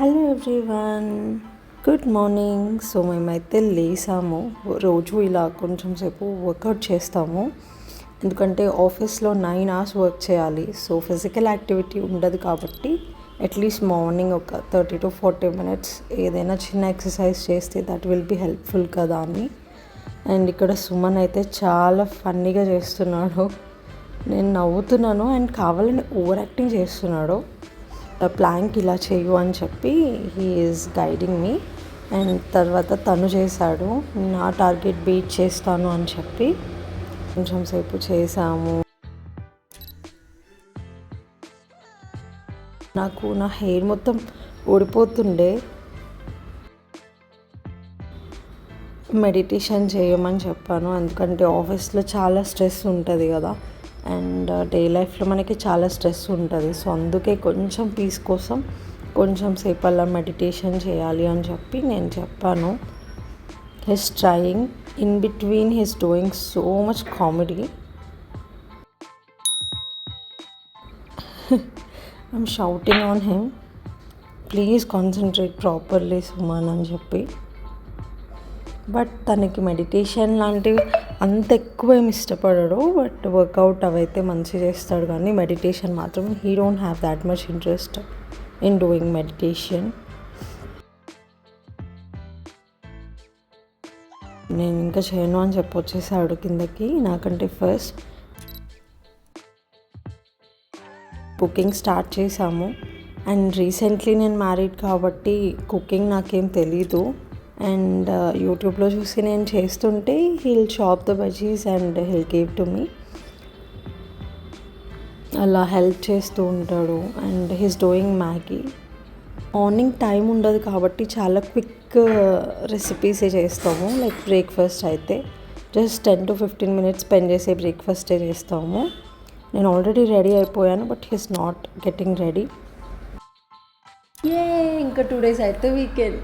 Hello everyone good morning so మేమైతే లేసాము. రోజు ఇలా కొంచెం సేపు వర్కౌట్ చేస్తాము. ఎందుకంటే ఆఫీస్లో నైన్ అవర్స్ వర్క్ చేయాలి. సో ఫిజికల్ యాక్టివిటీ ఉండదు కాబట్టి అట్లీస్ట్ మార్నింగ్ ఒక థర్టీ టు ఫార్టీ మినిట్స్ ఏదైనా చిన్న ఎక్సర్సైజ్ చేస్తే దట్ విల్ బీ హెల్ప్ఫుల్ కదా అని. అండ్ ఇక్కడ సుమన్ అయితే చాలా ఫన్నీగా చేస్తున్నాడు. నేను నవ్వుతున్నాను. అండ్ కావాలని ఓవర్ యాక్టింగ్ చేస్తున్నాడు. ప్లాంక్ ఇలా చేయు అని చెప్పి he is guiding me and తర్వాత తను చేశాడు నా టార్గెట్ బీట్ చేస్తాను అని చెప్పి కొంచెం సేపు చేసాము నాకు నా హెయిర్ మొత్తం ఊడిపోతుండే. మెడిటేషన్ చేయమని చెప్పాను ఎందుకంటే ఆఫీస్లో చాలా స్ట్రెస్ ఉంటుంది కదా. అండ్ డే లైఫ్లో మనకి చాలా స్ట్రెస్ ఉంటుంది. సో అందుకే కొంచెం పీస్ కోసం కొంచెం సేపు అలా మెడిటేషన్ చేయాలి అని చెప్పి నేను చెప్పాను. He's trying in between he's doing so much comedy I'm shouting on him please concentrate properly Suman అని చెప్పి. బట్ తనకి మెడిటేషన్ లాంటివి అంత ఎక్కువ ఏమి ఇష్టపడడు. బట్ వర్కౌట్ అవైతే మంచి చేస్తాడు కానీ మెడిటేషన్ మాత్రం he don't have that much interest in doing meditation నేను ఇంకా చేయను అని చెప్పి వచ్చేసాడు కిందకి నాకంటే ఫస్ట్ కుకింగ్ స్టార్ట్ చేశాము. అండ్ రీసెంట్లీ నేను మ్యారీడ్ కాబట్టి కుకింగ్ నాకేం తెలీదు. అండ్ uh, యూట్యూబ్లో చూసి నేను చేస్తుంటే he'll chop the veggies and he'll gave to me. అలా హెల్ప్ చేస్తూ ఉంటాడు. And he's doing Maggi. Morning time ఉండదు కాబట్టి చాలా క్విక్ uh, రెసిపీసే చేస్తాము. లైక్ బ్రేక్ఫాస్ట్ అయితే just ten to fifteen minutes spend చేసే బ్రేక్ఫాస్టే చేస్తాము. నేను ఆల్రెడీ రెడీ అయిపోయాను but he's not getting ready. ఏ ఇంకా టూ డేస్ అయితే వీకెండ్.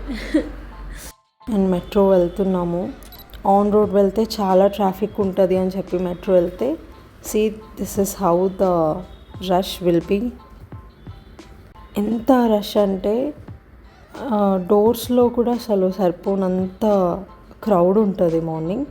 అండ్ మెట్రో వెళ్తున్నాము. ఆన్ రోడ్ వెళ్తే చాలా ట్రాఫిక్ ఉంటుంది అని చెప్పి మెట్రో వెళ్తే. See this is how the rush will be ఎంత రష్ అంటే డోర్స్లో కూడా అసలు సరిపోనంత క్రౌడ్ ఉంటుంది మార్నింగ్